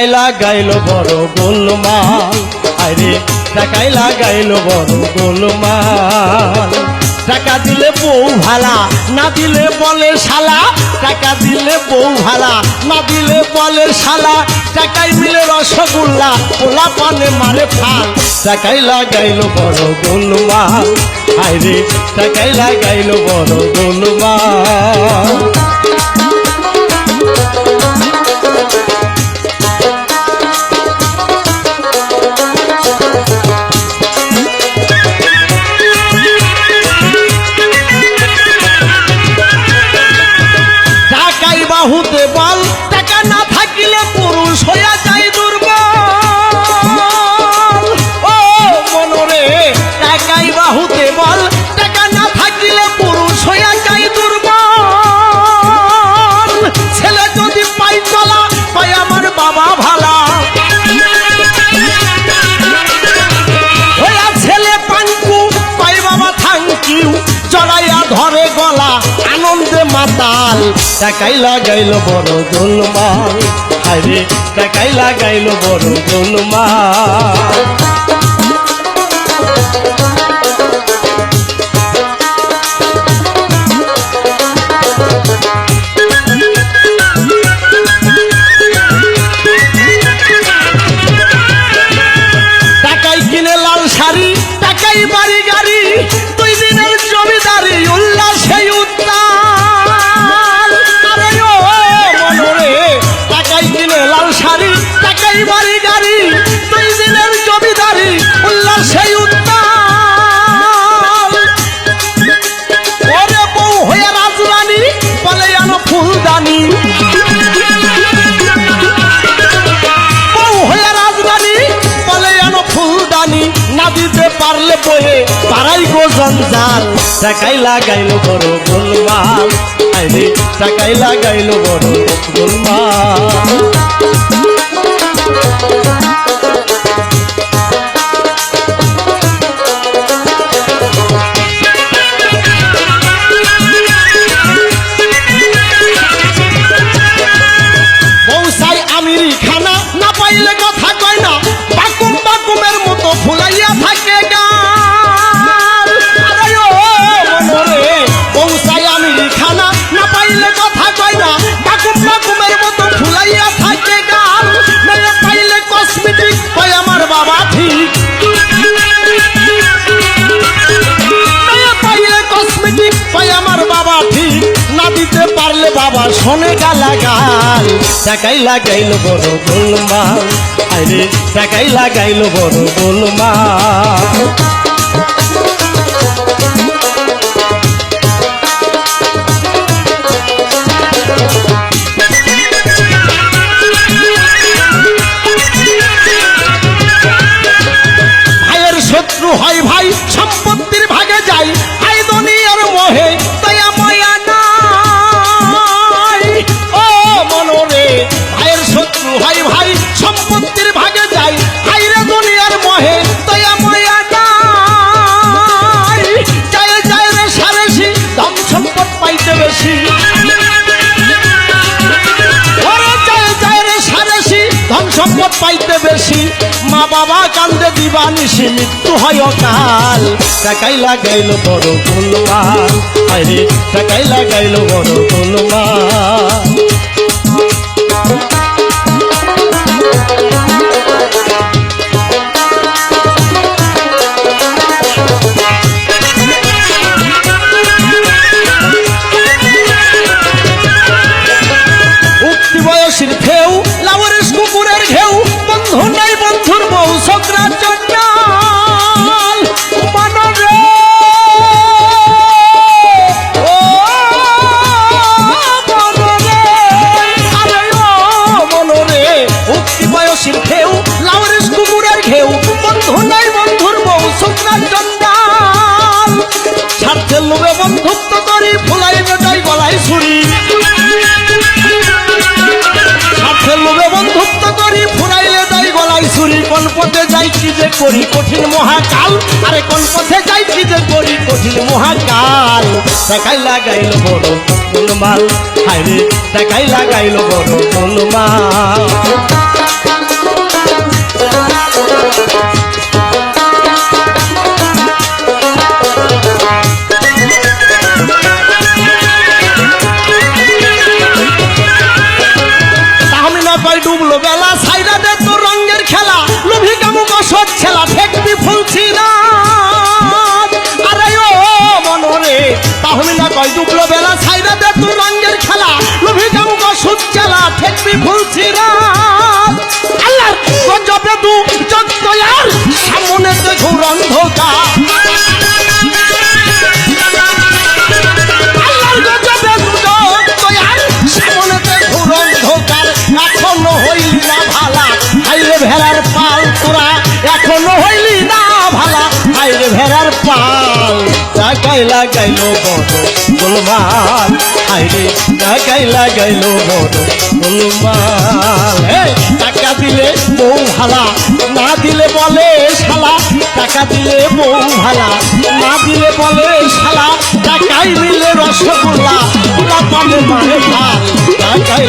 টাকাই লাগাইল বড় গোলমাল। আরে টাকাই লাগাইল বড় গোলমাল। টাকা দিলে বউ ভালা, না দিলে বলে শালা। টাকা দিলে বউ ভালা, না দিলে বলে শালা। টাকাই মিলে রসগোল্লা, পোলা পানে মারে ফাল। টাকাই লাগাইল বড় গোলমাল। আরে টাকাই লাগাইল বড় গোলমাল। টাকাই বাহুতে বল। টাকা না থাকিলে পুরুষ হইয়া যায় দুর্বল। ছেলে যদি পাই চলা, পাই আমার বাবা ভালা। হইয়া ছেলে পাঙ্কু পাই বাবা থ্যাংক ইউ চড়াইয়া ধরে গলা। আনন্দে মাতাল, টাকাই লাগাইল বড় গোলমাল আরে টাকাই লাগাইল বড় গোলমাল পারলে বয়ে পাড়াই গো জঞ্জাল। টাকাই লাগাইলো বড় গোলমাল। আইরে টাকাই লাগাইলো বড় গোলমাল। শোনে গালা গাল টাকাই লাগাইল বড় গোলমাল। আরে টাকাই লাগাইল বড় গোলমাল। বাবা কান্দে দিবানিসি মৃত্যু হয় অকাল। টাকাই লাগাইল বড় গোলমাল আরে টাকাই লাগাইল বড় গোলমাল লোভে বন্ধুত্ব করি ফুলাই বেটাই গলায় ছুরি। লোভে বন্ধুত্ব করি ফুরাইলে দাই গলায় ছুরি। কোন পথে যাই কি যে করি কঠিন মহাকাল, আরে কোন পথে যাই কি যে করি কঠিন মহাকাল? টাকাই লাগাইল বড় গোলমাল হাইরে টাকাই লাগাইল বড় গোলমাল সময় ডুবলো বেলা সাইরা দে তোর রঙের খেলা। লোভী কামু বসত খেলা ফেকবি ফুলছি না আরে ও মনরে, তাহলে না কয় ডুবলো বেলা? গোলমাল। টাকাই লাগাইলো বড় গোলমাল। আইরে টাকাই লাগাইলো বড় গোলমাল। টাকা দিলে বউ ভালা না দিলে বলে শালা। টাকা দিলে বউ ভালা না দিলে বলে শালা। টাকাই দিলে রসগোল্লা, গোলাপ পাবে মানে ভালো টাকাই